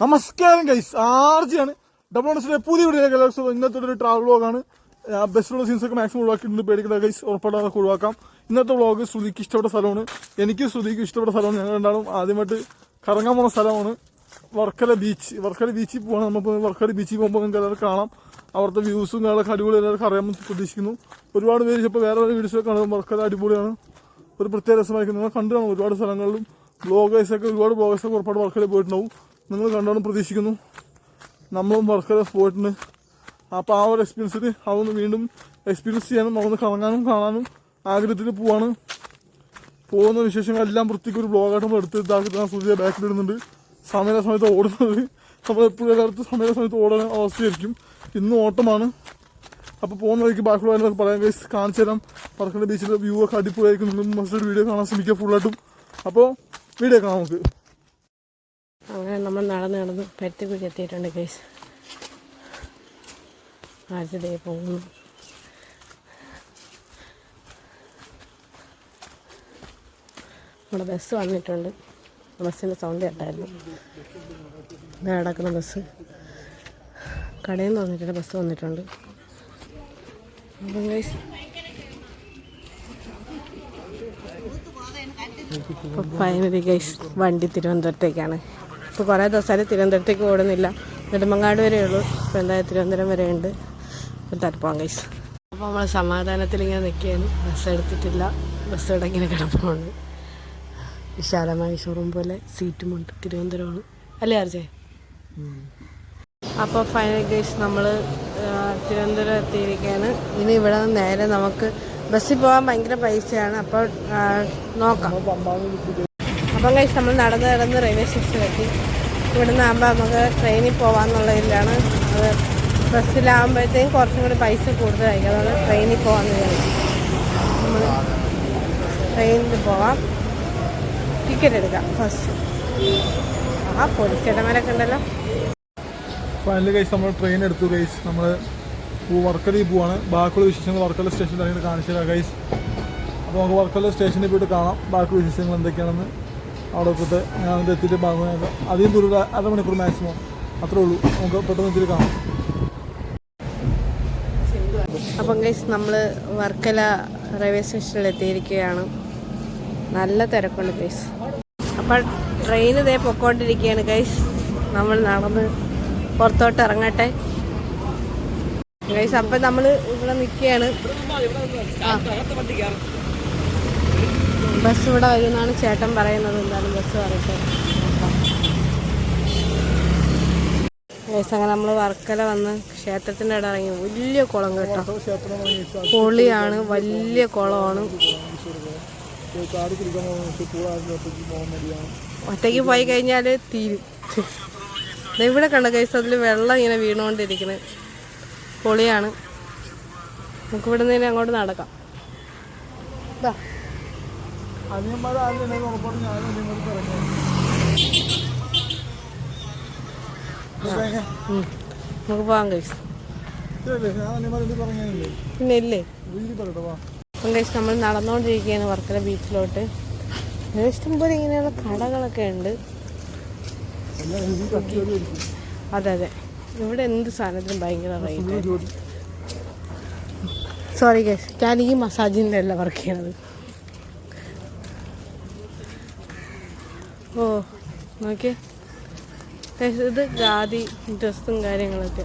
നമസ്കാരം guys ആർജിയാണ്. Double ഓണസിലെ പുതിയ എല്ലാവർക്കും ഇന്നത്തെ ഒരു ട്രാവൽ വ്ളോഗാണ് ബസ്സിലുള്ള സീൻസ് ഒക്കെ മാക്സിമം ഒഴിവാക്കിയിട്ടുണ്ട്. പേടിക്കുന്ന ഗൈസ് ഉറപ്പായിട്ട് അതൊക്കെ ഒഴിവാക്കാം. ഇന്നത്തെ വ്ളോഗ് ശ്രുതിക്ക് ഇഷ്ടപ്പെട്ട സ്ഥലമാണ്. എനിക്ക് ശ്രുതിക്ക് ഇഷ്ടപ്പെട്ട സ്ഥലമാണ്. ഞങ്ങൾ രണ്ടാളും ആദ്യമായിട്ട് കറങ്ങാൻ പോകുന്ന സ്ഥലമാണ്. വർക്കല ബീച്ച് വർക്കല ബീച്ചിൽ പോകണം നമുക്ക് വർക്കല ബീച്ചിൽ പോകുമ്പോൾ നിങ്ങൾക്ക് എല്ലാവരും കാണാം. അവിടുത്തെ വ്യൂസും കാര്യങ്ങളൊക്കെ അടിപൊളി എല്ലാവർക്കും അറിയാമെന്ന് പ്രതീക്ഷിക്കുന്നു. ഒരുപാട് പേര് ഇപ്പോൾ വേറെ വേറെ വീഡിയോസൊക്കെ കാണുമ്പോൾ വർക്കല അടിപൊളിയാണ്. ഒരു പ്രത്യേക രസമായിരിക്കും നിങ്ങൾ കണ്ടു കാണും. ഒരുപാട് സ്ഥലങ്ങളിലും ബ്ലോഗേഴ്സൊക്കെ ഒരുപാട് ബ്ലോഗേഴ്സൊക്കെ ഉറപ്പാട് വർക്കല പോയിട്ടുണ്ടാവും. നിങ്ങൾ കണ്ടോണം പ്രതീക്ഷിക്കുന്നു. നമ്മളും വർക്കല പോയിട്ടുണ്ട് അപ്പോൾ ആ ഒരു എക്സ്പീരിയൻസിൽ അതൊന്ന് വീണ്ടും എക്സ്പീരിയൻസ് ചെയ്യാനും അതൊന്ന് കറങ്ങാനും കാണാനും ആഗ്രഹത്തിൽ പോവാണ്. പോകുന്ന വിശേഷങ്ങളെല്ലാം വൃത്തിക്ക് ഒരു ബ്ലോഗായിട്ട് നമ്മൾ എടുത്ത് ഇതാക്കി ഞാൻ സൂര്യ ബാക്കിലിടുന്നുണ്ട് സമയ സമയത്ത് ഓടുന്നത്. നമ്മൾ എപ്പോഴും കാലത്ത് സമയ സമയത്ത് ഓടുന്ന അവസ്ഥയായിരിക്കും. ഇന്ന് ഓട്ടമാണ്. അപ്പോൾ പോകുന്ന വഴിക്ക് ബാക്കിയുള്ള കാര്യങ്ങളൊക്കെ പറയാൻ കഴിച്ച് കാണിച്ചു തരാം. പറക്കണ്ട ബീച്ചിലെ വ്യൂ ഒക്കെ അടിപൊളിയായിരിക്കും. നിങ്ങൾ മറ്റൊരു വീഡിയോ കാണാൻ ശ്രമിക്കുക ഫുള്ളായിട്ടും അപ്പോൾ വീഡിയോ കാണാം നമുക്ക്. അങ്ങനെ നമ്മൾ നടന്ന് നടന്ന് പരുത്തിക്കുഴി എത്തിയിട്ടുണ്ട് കേസ് ആദ്യത്തെ പോകുന്നു. നമ്മുടെ ബസ് വന്നിട്ടുണ്ട്. ബസ്സിന്റെ സൗണ്ട് കേട്ടായിരുന്നു. നേടക്കുന്ന ബസ് കടയിൽ നിന്ന് വന്നിട്ടുണ്ട്. ബസ് വന്നിട്ടുണ്ട് ഫൈനലി ഗൈസ് വണ്ടി തിരുവനന്തപുരത്തേക്കാണ്. ഇപ്പോൾ കുറേ ദിവസമായിട്ട് തിരുവനന്തപുരത്തേക്ക് ഓടുന്നില്ല. നെടുമങ്ങാട് വരെ ഉള്ളൂ. ഇപ്പോൾ എന്തായാലും തിരുവനന്തപുരം വരെ ഉണ്ട്. അപ്പോൾ തരപ്പോവാം ഗൈസ് അപ്പോൾ നമ്മൾ സമാധാനത്തിൽ ഇങ്ങനെ നിൽക്കുകയാണ് ബസ് എടുത്തിട്ടില്ല. ബസ് ഇവിടെ ഇങ്ങനെ കിടപ്പുണ്ട്. വിശാലമായ ഷോറൂം പോലെ സീറ്റുമുണ്ട് തിരുവനന്തപുരമാണ്. അല്ലേ ആർജേ? അപ്പോൾ ഫൈനൽ ഗൈസ് നമ്മൾ തിരുവനന്തപുരം എത്തിയിരിക്കുകയാണ്. ഇനി ഇവിടെ നിന്ന് നേരെ നമുക്ക് ബസ്സിൽ പോകാൻ ഭയങ്കര പൈസയാണ്. അപ്പോൾ നോക്കാം. അപ്പം കഴിച്ച് നമ്മൾ നടന്ന് നടന്ന് റെയിൽവേ സ്റ്റേഷനിലെത്തി ഇവിടുന്ന് ആകുമ്പോൾ നമുക്ക് ട്രെയിനിൽ പോകാമെന്നുള്ള ഇതിലാണ് അത് ബസ്സിലാകുമ്പോഴത്തേക്കും കുറച്ചും കൂടി പൈസ കൂടുതലായിരിക്കും. അതുകൊണ്ട് ട്രെയിനിൽ പോകാമെന്ന് വിചാരിച്ചു നമ്മൾ ട്രെയിനിൽ പോവാം. ടിക്കറ്റ് എടുക്കാം ഫസ്റ്റ് ആ പോലീസ് ചേട്ടന്മാരൊക്കെ ഉണ്ടല്ലോ. ഫൈനലി കഴിച്ച് നമ്മൾ ട്രെയിൻ എടുത്തു ഗൈസ് നമ്മൾ വർക്കലയിൽ പോവാണ്. ബാക്കിയുള്ള വിശേഷങ്ങൾ വർക്കല സ്റ്റേഷൻ ഇറങ്ങി കാണിച്ചു തരാം ഗൈസ് അപ്പോൾ നമുക്ക് വർക്കല സ്റ്റേഷനിൽ പോയിട്ട് കാണാം. ബാക്കിയുള്ള വിശേഷങ്ങൾ എന്തൊക്കെയാണെന്ന്. അവിടെ ഞാൻ അവിടെ എത്തിയിട്ട് ഭാഗമായത് അധികം ദൂരം അരമണിക്കൂർ മാക്സിമം അത്രേ ഉള്ളൂ. നമുക്ക് പെട്ടെന്ന് എത്തിയിട്ട് കാണാം. അപ്പം ഗൈസ് നമ്മൾ വർക്കല റെയിൽവേ സ്റ്റേഷനിൽ എത്തിയിരിക്കുകയാണ്. നല്ല തിരക്കുണ്ട് ഗൈസ് അപ്പം ട്രെയിൻ ഇതേ പൊക്കോണ്ടിരിക്കുകയാണ് ഗൈസ് നമ്മൾ നടന്ന് പുറത്തോട്ട് ഇറങ്ങട്ടെ. ഗൈസ് അപ്പം നമ്മൾ ഇവിടെ നിൽക്കുകയാണ്. ബസ് ഇവിടെ വരുമെന്നാണ് ചേട്ടൻ പറയുന്നത്. എന്തായാലും ബസ് ഗൈസ് അങ്ങനെ നമ്മൾ വർക്കല വന്ന് ക്ഷേത്രത്തിന്റെ ഇടം ഇറങ്ങി. വലിയ കുളം കേട്ടോ. പൊളിയാണ് വലിയ കുളമാണ്. ഒറ്റയ്ക്ക് പോയി കഴിഞ്ഞാൽ തീരും. ഇവിടെ കണ്ട കേസ് അതിൽ വെള്ളം ഇങ്ങനെ വീണുകൊണ്ടിരിക്കുന്നത് പൊളിയാണ്. നമുക്ക് ഇവിടെ നിന്ന് അങ്ങോട്ട് നടക്കാം. ദാ, അനിയന്മാർ ആരും ഉറപ്പാണ് ഞാനും. നമുക്ക് അനിയന്മാർ പറഞ്ഞില്ലേ? പിന്നെ ഇല്ലേ? അപ്പം നമ്മൾ നടന്നുകൊണ്ടിരിക്കുകയാണ് വർക്കല ബീച്ചിലോട്ട്. ഇഷ്ടംപോലെ ഇങ്ങനെയുള്ള കടകളൊക്കെ ഉണ്ട്. അതെ അതെ. ഇവിടെ എന്ത് സാധനത്തിനും ഭയങ്കര റേറ്റ് സോറി ഗൈസ് ഞാൻ ഈ മസാജിന്റെ അല്ല വർക്ക് ചെയ്യണത്. ഓ നോക്കിയേ ഇത് ജാതി ഡ്രസ്സും കാര്യങ്ങളൊക്കെ.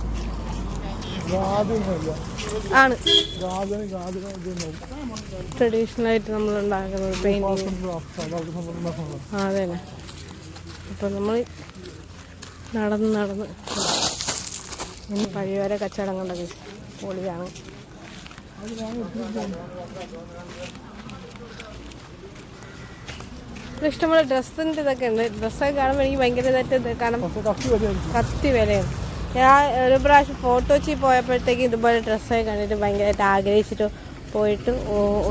ആണ്. ട്രഡീഷണൽ ആയിട്ട് നമ്മൾ ഉണ്ടാക്കുന്നത്. പെയിന്റിങ് അതെ അപ്പം നമ്മൾ നടന്ന് നടന്ന് ഇനി പഴയവരെ കച്ചവടം കണ്ടത് പൊളിയാണ്. ഇഷ്ടംപോലെ ഡ്രസ്സിന്റെ ഇതൊക്കെ ഉണ്ട്. ഡ്രസ്സൊക്കെ കാണുമ്പോൾ എനിക്ക് ഭയങ്കര ഇതായിട്ട് ഇത് കാരണം കത്തി വിലയാണ്. ഞാൻ ഒരു പ്രാവശ്യം ഫോട്ടോച്ചി പോയപ്പോഴത്തേക്ക് ഇതുപോലെ ഡ്രസ്സൊക്കെ കണ്ടിട്ട് ഭയങ്കരമായിട്ട് ആഗ്രഹിച്ചിട്ട് പോയിട്ട്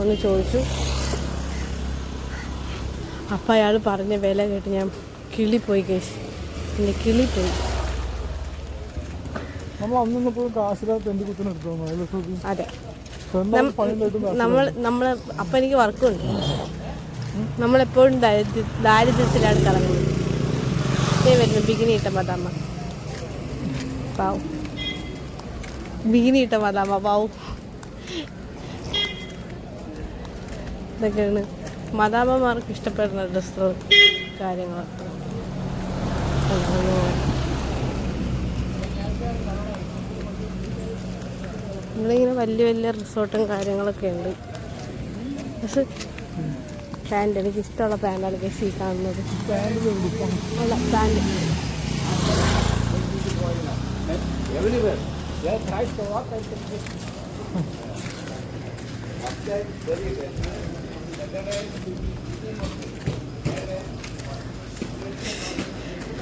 ഒന്ന് ചോദിച്ചു. അപ്പം അയാൾ പറഞ്ഞ വില കേട്ട് ഞാൻ കിളി പോയി കേസ് പിന്നെ കിളി പോയി. അതെ. നമ്മൾ നമ്മൾ അപ്പം എനിക്ക് വർക്കുണ്ട് നമ്മളെപ്പോഴും ദാരിദ്ര്യ ദാരിദ്ര്യത്തിലാണ് കറങ്ങുന്നത് വരുന്നു ബിഗിനി ഇട്ട മതാമ്മ ബിഗിനിട്ട ബിഗിനി ഇട്ട മതാമ്മ പാവും. ഇതൊക്കെയാണ് മതാമ്മമാർക്ക് ഇഷ്ടപ്പെടുന്ന ഡ്രസ്സുകൾ കാര്യങ്ങളൊക്കെ. നമ്മളിങ്ങനെ വലിയ വലിയ റിസോർട്ടും കാര്യങ്ങളൊക്കെ ഉണ്ട്. പക്ഷെ പാന്റ് എനിക്ക് ഇഷ്ടമുള്ള പാന്റാണ് ഗസ് ഈ കാണുന്നത്. അല്ല പാന്റ്.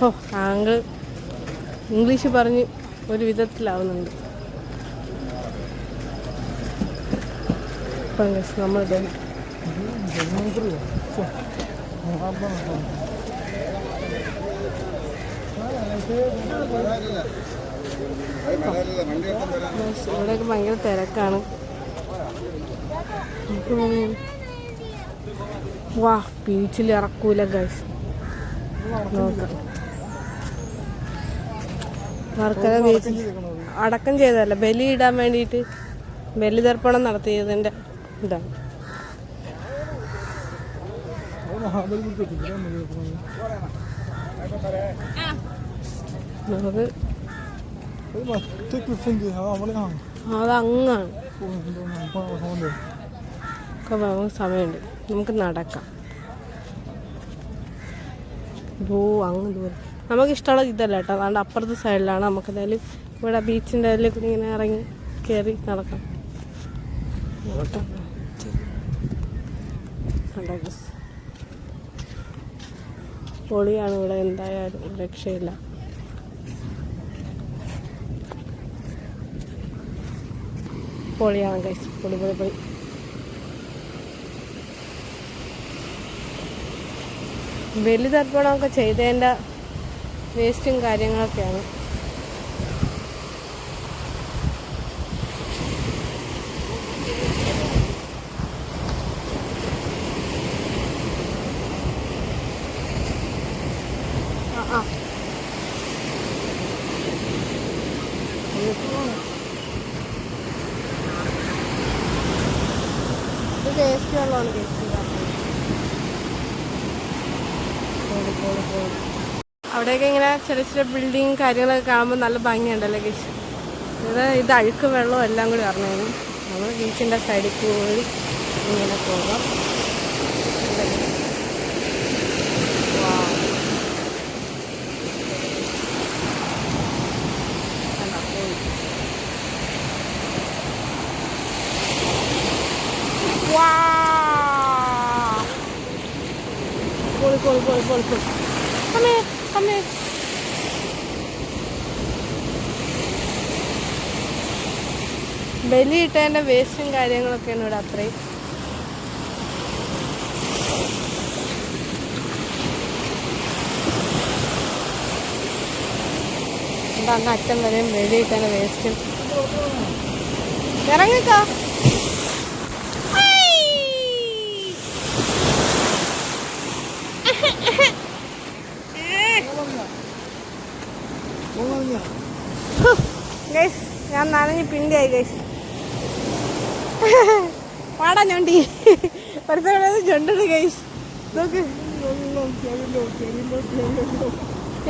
ഓ ആങ്കിൾ ഇംഗ്ലീഷ് പറഞ്ഞ് ഒരു വിധത്തിലാവുന്നുണ്ട്. നമ്മളിത് ഗയ്സ്, ഇവിടെയൊക്കെ ഭയങ്കര തിരക്കാണ്. വാ ബീച്ചിൽ ഇറക്കൂല ഗൈസ് നോക്കാം. ബീച്ചിൽ അടക്കം ചെയ്തതല്ല? ബലി ഇടാൻ വേണ്ടിയിട്ട് ബലിതർപ്പണം നടത്തിയതിന്റെ ഇതാണ് നമുക്ക് മറ്റേ ക്ലിഫുണ്ട് അവളെ ആ അത് അങ്ങാണ് ഓ, എന്തോ അപ്പൊ അവന്റെ. ഒക്കെ നമുക്ക് സമയമുണ്ട്. നമുക്ക് നടക്കാം. ഓ അങ്ങ് ദൂരം. നമുക്ക് ഇഷ്ടമുള്ള ഇതല്ല കേട്ടോ. അതുകൊണ്ട് അപ്പുറത്തെ സൈഡിലാണ്. നമുക്ക് എന്തായാലും ഇവിടെ ബീച്ചിന്റെ അതിൽ കൂടി ഇങ്ങനെ ഇറങ്ങി കയറി നടക്കാം. നോക്കട്ടെ. പൊളിയാണ് ഇവിടെ എന്തായാലും രക്ഷയില്ല. പൊളിയാണ് ഗൈസ് പൊളി പൊളി പൊളി. ബലിതർപ്പണമൊക്കെ ചെയ്തതിന്റെ വേസ്റ്റും കാര്യങ്ങളൊക്കെയാണ് ആ ആ ഇത് വേസ്റ്റ് വെള്ളമാണ് വേസ്റ്റ് അവിടെയൊക്കെ ഇങ്ങനെ ചെറിയ ചെറിയ ബിൽഡിങ് കാര്യങ്ങളൊക്കെ കാണുമ്പോൾ നല്ല ഭംഗിയുണ്ടല്ലേ ഗീച്ച് ഇത് ഇത് അഴുക്ക് വെള്ളവും എല്ലാം കൂടി അറിഞ്ഞു നമ്മൾ ബീച്ചിന്റെ സൈഡിൽ പോയി ഇങ്ങനെ പോകാം. പൊളി പൊളി പൊളി പൊളി അമ്മേ അമ്മേ ബലിയിട്ടതിന്റെ വേസ്റ്റും കാര്യങ്ങളൊക്കെയാണ് ഇവിടെ അത്രയും. അങ്ങ് അറ്റം വരെയും ബലിയിട്ടതിന്റെ വേസ്റ്റും. ഇറങ്ങിക്കോ. ഗൈസ് ഞാൻ നനഞ്ഞ് പിണ്ടിയായി ഗൈസ് പാടാ ഞൊണ്ടി. പരിസരം ചുണ്ടുണ്ട് ഗൈസ് നോക്ക്.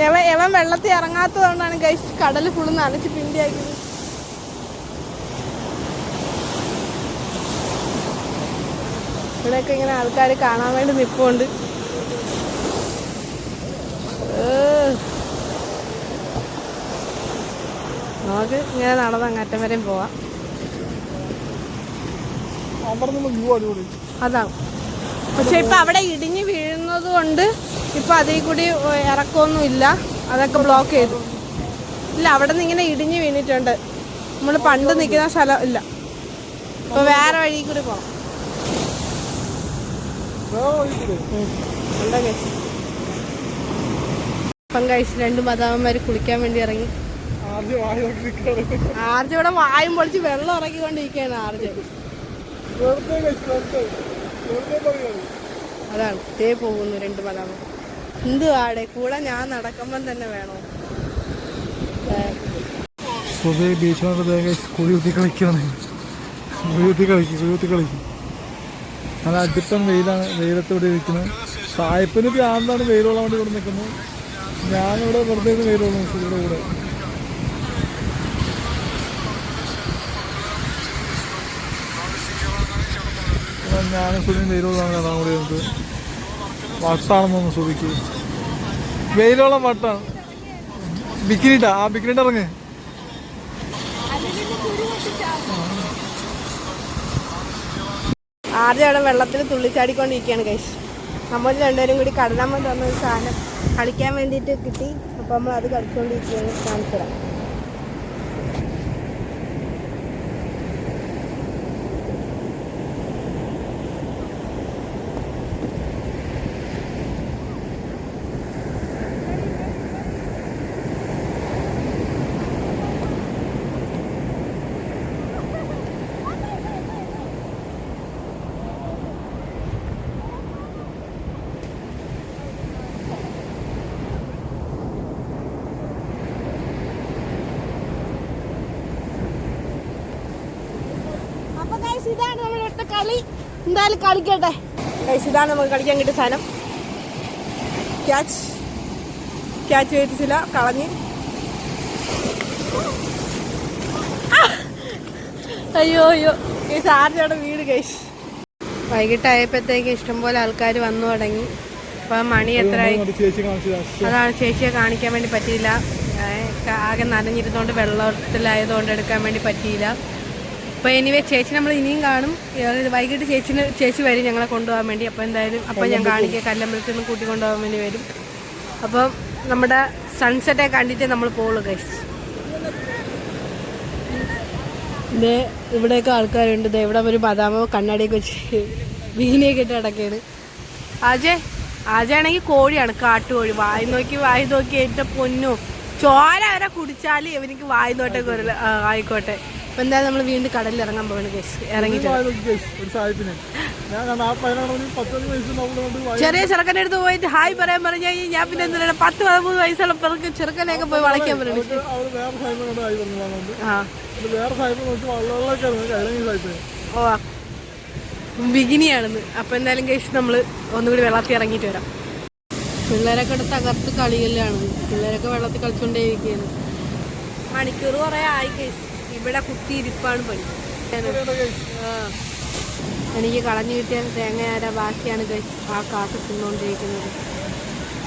എവൻ എവൻ വെള്ളത്തിൽ ഇറങ്ങാത്തതുകൊണ്ടാണ് ഗൈസ് കടൽ ഫുള്ള് നനച്ച് പിണ്ടിയാക്കിയത്. ഇവിടെയൊക്കെ ഇങ്ങനെ ആൾക്കാർ കാണാൻ വേണ്ടി നിൽപ്പുണ്ട് ഏഹ്. നമുക്ക് ഇങ്ങനെ നടന്ന് അങ്ങാറ്റം വരെയും പോവാം. അതാണ് പക്ഷെ ഇപ്പൊ അവിടെ ഇടിഞ്ഞു വീഴുന്നത് കൊണ്ട് ഇപ്പൊ അതിൽ കൂടി ഇറക്കമൊന്നും ഇല്ല അതൊക്കെ ബ്ലോക്ക് ചെയ്തു. ഇല്ല അവിടെ നിന്ന് ഇങ്ങനെ ഇടിഞ്ഞു വീണിട്ടുണ്ട്. നമ്മൾ പണ്ട് നിൽക്കുന്ന സ്ഥലം ഇല്ല. ഇപ്പൊ വേറെ വഴി കൂടി പോകണം കേസ് ഇപ്പം കഴിച്ച് രണ്ട് മതാവന്മാർ കുളിക്കാൻ വേണ്ടി ഇറങ്ങി. ആർജ ഇവിടെ വായും പൊളിച്ച് വെള്ളം ഇറക്കിക്കൊണ്ടിരിക്കുകയാണ് ആർജ്. അതാണ്. തേ പോകുന്നു രണ്ട് മതാവന്മാർ എന്തുവാടെ? കൂടെ ഞാൻ നടക്കുമ്പം തന്നെ വേണോ? ബീച്ചിനോട് കളിക്കും കളിക്കും. നല്ല അടിപ്പൻ വെയിലാണ് വെയിലത്തോടെ ഇരിക്കുന്നത് സായിപ്പിന് ഭ്രാന്താണ് വെയിലുള്ള വേണ്ടി ഇവിടെ നിൽക്കുന്നത്. ഞാനിവിടെ വെറുതെ വെയിലുള്ള ഇവിടെ കൂടെ ഞാനും സുധിയും വെയിലുള്ളതാണ് കാണാൻ കൂടി നമുക്ക് വട്ടാണെന്നൊന്ന് സുധിക്ക് വെയിലോളം വട്ടാണ്. ബിക്കിനിട്ടാ? ആ ബിക്കിനിട്ട് ഇറങ്ങ്. ആദ്യം അവിടെ വെള്ളത്തിൽ തുള്ളിച്ചാടിക്കൊണ്ടിരിക്കുകയാണ് കൈസ് നമ്മൾ രണ്ടുപേരും കൂടി കടലാമ്മ തന്ന ഒരു സാധനം കളിക്കാൻ വേണ്ടിയിട്ട് കിട്ടി. അപ്പം നമ്മൾ അത് കളിച്ചുകൊണ്ടിരിക്കുകയാണ് കാണിച്ചു അപ്പൊ ഗൈസ് ഇതാണ് നമ്മൾ ഇവിടുത്തെ കളി എന്തായാലും കളിക്കട്ടെ. ഇതാണ് നമുക്ക് കളിക്കാൻ കിട്ടിയ സാധനം. ക്യാച്ച് ക്യാച്ച് മേടിച്ചില്ല കളഞ്ഞ്. അയ്യോ അയ്യോ. ഈ ആരുടെ വീട് കഴിച്ചു വൈകിട്ടായപ്പോഴത്തേക്ക് ഇഷ്ടംപോലെ ആൾക്കാർ വന്നു തുടങ്ങി. അപ്പൊ മണി എത്ര അതാണ് ചേച്ചിയെ കാണിക്കാൻ വേണ്ടി പറ്റിയില്ല. ആകെ നനഞ്ഞിരുന്നോണ്ട് വെള്ളത്തിലായതുകൊണ്ട് എടുക്കാൻ വേണ്ടി പറ്റിയില്ല. അപ്പോൾ എനിവേ ചേച്ചി നമ്മൾ ഇനിയും കാണും. വൈകിട്ട് ചേച്ചിന് ചേച്ചി വരും ഞങ്ങളെ കൊണ്ടുപോകാൻ വേണ്ടി. അപ്പോൾ എന്തായാലും അപ്പോൾ ഞാൻ കാണിക്കുക കല്ലമ്പലത്തിൽ നിന്ന് കൂട്ടി കൊണ്ടുപോകാൻ വേണ്ടി വരും. അപ്പം നമ്മുടെ സൺസെറ്റെ കണ്ടിട്ട് നമ്മൾ പോകുള്ളൂ ഗൈസ് ഇതേ ഇവിടെയൊക്കെ ആൾക്കാരുണ്ട്. ദേ ഇവിടെ ഒരു ബദാമോ കണ്ണാടിയൊക്കെ വെച്ച് മീനെയൊക്കെ ഇട്ട് കിടക്കുകയാണ് ആജെ ആജയാണെങ്കിൽ കോഴിയാണ്. കാട്ടുകോഴി. വായി നോക്കി വായി നോക്കി എന്റെ പൊന്നു. ചോര വരെ കുടിച്ചാൽ ഇവനിക്ക് വായി നോട്ടൊക്കെ വരില്ല. ആയിക്കോട്ടെ. അപ്പൊ എന്തായാലും നമ്മൾ വീണ്ടും കടലിൽ ഇറങ്ങാൻ പോകണം വയസ്സ് നമ്മൾ ചെറിയ ചെറുക്കന്റെ അടുത്ത് പോയിട്ട് ഹായ് പറയാൻ പറഞ്ഞു കഴിഞ്ഞാൽ ഞാൻ പിന്നെ എന്തിനാണ് പത്ത് പതിമൂന്ന് വയസ്സുള്ള പിറക്ക് ചെറുക്കനെയൊക്കെ പോയി വളയ്ക്കാൻ പറഞ്ഞു ആ. ഓ ബിഗിനിയാണെന്ന്. അപ്പോൾ എന്തായാലും കേസ് നമ്മൾ ഒന്നുകൂടി വെള്ളത്തിൽ ഇറങ്ങിയിട്ട് വരാം. പിള്ളേരൊക്കെ ഇവിടെ തകർത്ത് കളികളിലാണ് പിള്ളേരൊക്കെ വെള്ളത്തിൽ കളിച്ചുകൊണ്ടേയിരിക്കുകയാണ് മണിക്കൂർ കുറേ ആയി കേസ് ഇവിടെ കുത്തിയിരിപ്പാണ് പണി. എനിക്ക് കളഞ്ഞു കിട്ടിയ തേങ്ങ ബാക്കിയാണ് കേസ് ആ കാക്ക തിന്നുകൊണ്ടിരിക്കുന്നത്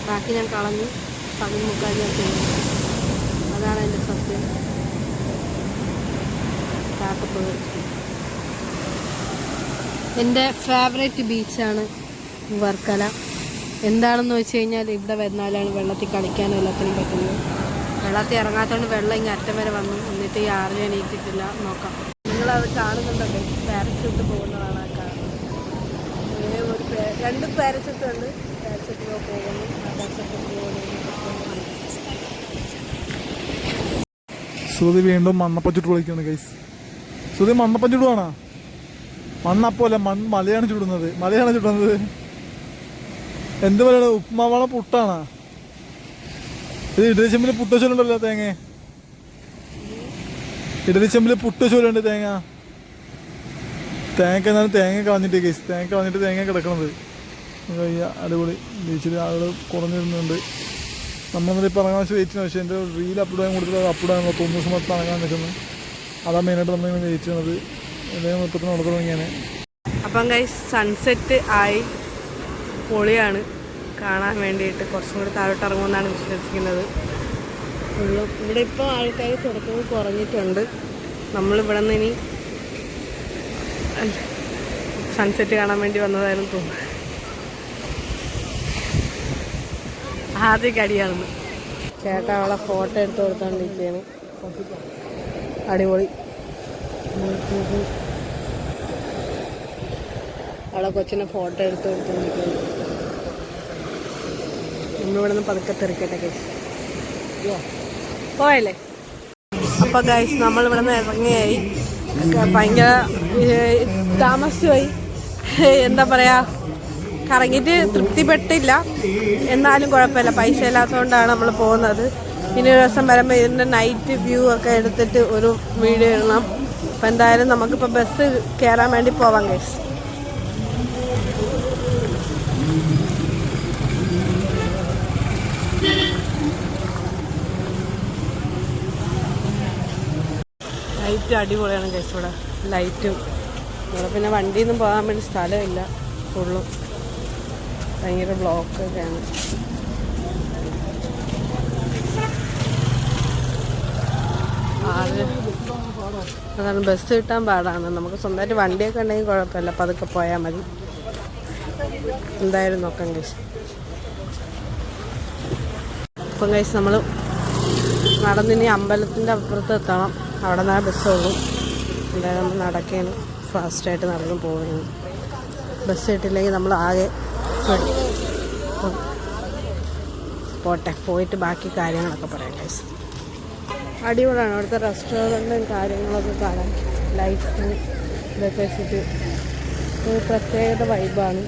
ബാക്കി ഞാൻ കളഞ്ഞു. പകുതി മുക്കാൽ ഞാൻ തിന്നു. അതാണ് എന്റെ സത്യം. കാക്ക പേടിച്ചു. എന്റെ ഫേവറേറ്റ് ബീച്ചാണ് വർക്കല. എന്താണെന്ന് വെച്ച് കഴിഞ്ഞാൽ ഇവിടെ വരുന്നാലാണ് വെള്ളത്തിൽ കളിക്കാനും എല്ലാത്തിനും പറ്റുന്നത്. വെള്ളത്തിൽ ഇറങ്ങാത്തതുകൊണ്ട് വെള്ളം ഇങ്ങനെ അറ്റം വരെ വന്നു എന്നിട്ട് ഈ ആറിന് എണീറ്റിട്ടില്ല. നോക്കാം. നിങ്ങളത് കാണുന്നുണ്ടല്ലോ പാരച്യൂട്ട് പോകുന്നതാണ് ആ കാണുന്നത്. അങ്ങനെ ഒരു രണ്ട് പാരച്യൂട്ട് ഉണ്ട് പോകുന്നു. പോകുന്നു. ശ്രുതി വീണ്ടും മണ്ണപ്പച്ചിട്ട് വിളിക്കുന്നു ഗൈസ് ശ്രുതി മണ്ണപ്പച്ചിടുവാണോ മണ്ണപ്പോല മൺ മലയാണ് ചുടുന്നത്. മലയാണ് ചുടുന്നത്. എന്ത് ഉപ്മാവാണോ പുട്ടാണോ? ഇത് ഇഡലി ചെമ്പിൽ പുട്ട് ചോലുണ്ടല്ലോ തേങ്ങ. ഇഡലി ചെമ്പിൽ പുട്ട് ചോലുണ്ട് തേങ്ങ. തേങ്ങ എന്നാലും തേങ്ങ കളഞ്ഞിട്ട് കേസ് തേങ്ങ കളഞ്ഞിട്ട് തേങ്ങ കിടക്കണത്. അടിപൊളി. ബീച്ചിൽ ആളുകൾ കുറഞ്ഞിരുന്നുണ്ട്. നമ്മളിപ്പോൾ ഇറങ്ങാൻ വെച്ച് വെയിറ്റ് ചെയ്യുന്നത് പക്ഷേ എന്റെ റീൽ അപ്ലോഡ് ചെയ്യാൻ കൊടുത്തിട്ട് അത് അപ്ലോഡ് തൊണ്ണൂറ് ദിവസം മൊത്തം ഇറങ്ങാൻ നിൽക്കുന്നത്. അതാണ് മെയിനായിട്ട് നമ്മളിങ്ങനെ വെയിറ്റ് ചെയ്യുന്നത്. എന്തെങ്കിലും മൊത്തത്തിൽ നടക്കണം ഇങ്ങനെ അപ്പം കൈ സൺസെറ്റ് ആയി. പൊളിയാണ്. കാണാൻ വേണ്ടിയിട്ട് കുറച്ചും കൂടി താഴോട്ട് ഇറങ്ങുമെന്നാണ് വിശ്വസിക്കുന്നത്. ഇവിടെ ഇപ്പോൾ ആൾക്കാർ തുടക്കം കുറഞ്ഞിട്ടുണ്ട്. നമ്മളിവിടെ നിന്ന് ഇനി സൺസെറ്റ് കാണാൻ വേണ്ടി വന്നതായിരുന്നു തോന്നുന്നു. ആദ്യ അടിയാണെന്ന് ചേട്ടാ അവളെ ഫോട്ടോ എടുത്ത് കൊടുത്തോണ്ടിരിക്കുകയാണ് അടിപൊളി. അവളെ കൊച്ചിനെ ഫോട്ടോ എടുത്ത് കൊടുത്തോണ്ടിരിക്കുകയാണ് നമ്മളിവിടെ നിന്ന് പതുക്കെ തെറിക്കട്ടെ ഗൈസ് പോയല്ലേ? അപ്പൊ ഗൈസ് നമ്മൾ ഇവിടെ നിന്ന് ഇറങ്ങിയായി ഭയങ്കര താമസിച്ചുപോയി എന്താ പറയാ കറങ്ങിട്ട് തൃപ്തിപ്പെട്ടില്ല. എന്നാലും കുഴപ്പമില്ല. പൈസ ഇല്ലാത്തതുകൊണ്ടാണ് നമ്മൾ പോകുന്നത്. ഇനി ഒരു ദിവസം വരുമ്പോൾ ഇതിന്റെ നൈറ്റ് വ്യൂ ഒക്കെ എടുത്തിട്ട് ഒരു വീഡിയോ ഇടണം. അപ്പം എന്തായാലും നമുക്കിപ്പോൾ ബസ് കയറാൻ വേണ്ടി പോവാം കേസ് ലൈറ്റ് അടിപൊളിയാണ് കേസ് ഇവിടെ. ലൈറ്റും ഇവിടെ പിന്നെ വണ്ടിയൊന്നും പോകാൻ വേണ്ടി സ്ഥലമില്ല. ഫുള്ളും ഭയങ്കര ബ്ലോക്കൊക്കെയാണ് അതാണ് ബസ് കിട്ടാൻ പാടാണ്. നമുക്ക് സ്വന്തമായിട്ട് വണ്ടിയൊക്കെ ഉണ്ടെങ്കിൽ കുഴപ്പമില്ല. പതുക്കെ പോയാൽ മതി. എന്തായാലും നോക്കാം കേസ് അപ്പം കഴിച്ച് നമ്മൾ നടന്നിനി അമ്പലത്തിന്റെ അപ്പുറത്ത് എത്തണം. അവിടെ നിന്ന് ബസ് ഉള്ളു. എന്തായാലും നമ്മൾ നടക്കുകയാണ് ഫാസ്റ്റായിട്ട് നടന്നു പോകുന്നു ബസ് കിട്ടില്ലെങ്കിൽ നമ്മൾ ആകെ പെടും. പോട്ടെ പോയിട്ട് ബാക്കി കാര്യങ്ങളൊക്കെ പറയാം ഗൈസ് അടിപൊളിയാണ്. അവിടുത്തെ റെസ്റ്റോറന്റും കാര്യങ്ങളൊക്കെ കാണാൻ. ലൈറ്റ്സും ഇതൊക്കെ വെച്ചിട്ട് ഒരു പ്രത്യേകത വൈബാണ്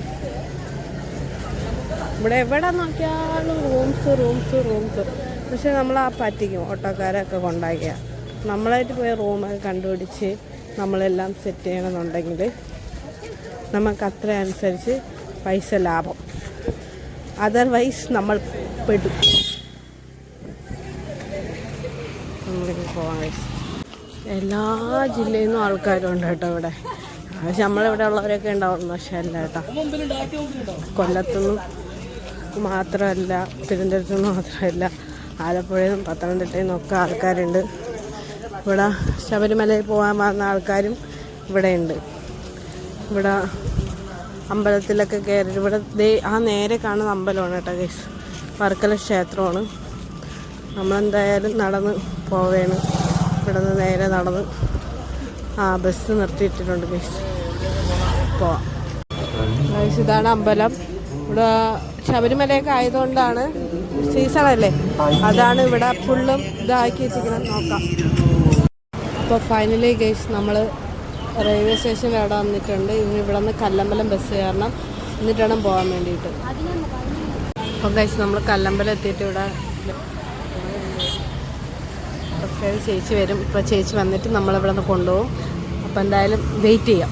ഇവിടെ എവിടെ നോക്കിയാലും റൂംസ് റൂംസ് റൂംസ് പക്ഷെ നമ്മൾ ആ പറ്റിക്കും. ഓട്ടോക്കാരൊക്കെ കൊണ്ടാക്കിയ. നമ്മളായിട്ട് പോയ റൂമൊക്കെ കണ്ടുപിടിച്ച് നമ്മളെല്ലാം സെറ്റ് ചെയ്യണമെന്നുണ്ടെങ്കിൽ നമുക്ക് അത്ര അനുസരിച്ച് പൈസ ലാഭം. അതർവൈസ് നമ്മൾ പെടും. എല്ലാ ജില്ലയിൽ നിന്നും ആൾക്കാരുണ്ട് കേട്ടോ ഇവിടെ. പക്ഷെ നമ്മളിവിടെ ഉള്ളവരൊക്കെ ഉണ്ടാവും പക്ഷെ അല്ല കേട്ടോ. കൊല്ലത്തുനിന്നും മാത്രമല്ല തിരുവനന്തപുരത്തു നിന്ന് മാത്രമല്ല ആലപ്പുഴയിൽ നിന്നും പത്തനംതിട്ടയിൽ നിന്നൊക്കെ ആൾക്കാരുണ്ട്. ഇവിടെ ശബരിമലയിൽ പോകാൻ വന്ന ആൾക്കാരും ഇവിടെയുണ്ട് ഇവിടെ അമ്പലത്തിലൊക്കെ കയറി ഇവിടെ ദേ ആ നേരെ കാണുന്ന അമ്പലമാണ് കേട്ടോ ഗൈസ് വർക്കല ക്ഷേത്രമാണ്. നമ്മളെന്തായാലും നടന്ന് പോവേണ്. ഇവിടെ നിന്ന് നേരെ നടന്ന് ആ ബസ് നിർത്തിയിട്ടിട്ടുണ്ട് ഗൈസ് പോവാം. ഗൈസ് ഇതാണ് അമ്പലം. ഇവിടെ ശബരിമലയൊക്കെ ആയതുകൊണ്ടാണ് സീസണല്ലേ അതാണ് ഇവിടെ ഫുള്ളും ഇതാക്കി വെച്ചിരിക്കുന്നത്. നോക്കാം. അപ്പോൾ ഫൈനലി ഗേസ് നമ്മൾ റെയിൽവേ സ്റ്റേഷനിൽ അവിടെ വന്നിട്ടുണ്ട്. ഇനി ഇവിടെ നിന്ന് കല്ലമ്പലം ബസ് കയറണം. എന്നിട്ട് വേണം പോകാൻ വേണ്ടിയിട്ട്. അപ്പം ഗൈസ് നമ്മൾ കല്ലമ്പലം എത്തിയിട്ട് ഇവിടെ ചേച്ചി വരും. ഇപ്പോൾ ചേച്ചി വന്നിട്ട് നമ്മളിവിടെ നിന്ന് കൊണ്ടുപോകും. അപ്പോൾ എന്തായാലും വെയിറ്റ് ചെയ്യാം.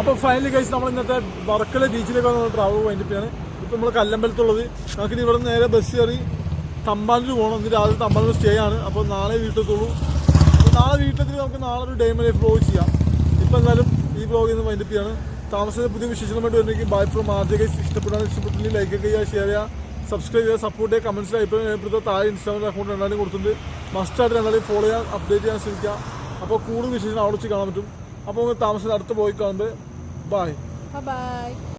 അപ്പോൾ ഫൈനലി കഴിച്ച് നമ്മൾ ഇന്നത്തെ വർക്കല ബീച്ചിലേക്ക് വന്ന് ട്രാവൽ വൈകിട്ടാണ് ഇപ്പം നമ്മൾ കല്ലമ്പലത്തുള്ളത്. നമുക്ക് ഇനി ഇവിടെ നേരെ ബസ് കയറി തമ്പാനൂർ പോകണം ഇന്ന് രാവിലെ തമ്പാനൂർ സ്റ്റേ ആണ്. അപ്പോൾ നാളെ വീട്ടിലെത്തുള്ളൂ. നാളെ വീട്ടിലെത്തി നമുക്ക് നാളെ ഒരു ഡേ മലേ വ്ലോഗ് ചെയ്യാം. ഇപ്പം എന്തായാലും ഈ വ്ലോഗിൽ നിന്ന് വൈൻഡപ്പ് ചെയ്യാണ്. താമസത്തെ പുതിയ വിശേഷങ്ങളുമായിട്ട് വരുന്നെങ്കിൽ ബൈ ഫ്രം ആദ്യമൊക്കെ ഇഷ്ടപ്പെടാൻ ഇഷ്ടപ്പെട്ടില്ലെങ്കിൽ ലൈക്ക് ചെയ്യുക ഷെയർ ചെയ്യുക സബ്സ്ക്രൈബ് ചെയ്യുക സപ്പോർട്ട് ചെയ്യുക കമൻസിൽ അഭിപ്രായം രേഖപ്പെടുത്തുക താഴെ ഇൻസ്റ്റാഗ്രാം അക്കൗണ്ട് രണ്ടാലും കൊടുത്തിട്ടുണ്ട്. മസ്റ്റായിട്ട് രണ്ടാലും ഫോളോ ചെയ്യാൻ അപ്ഡേറ്റ് ചെയ്യാൻ ശ്രമിക്കുക. അപ്പോൾ കൂടുതൽ വിശേഷം അവിടെ വെച്ച് കാണാൻ പറ്റും. അപ്പോൾ താമസം അടുത്ത് പോയി കാണുമ്പോൾ ബൈ ബൈ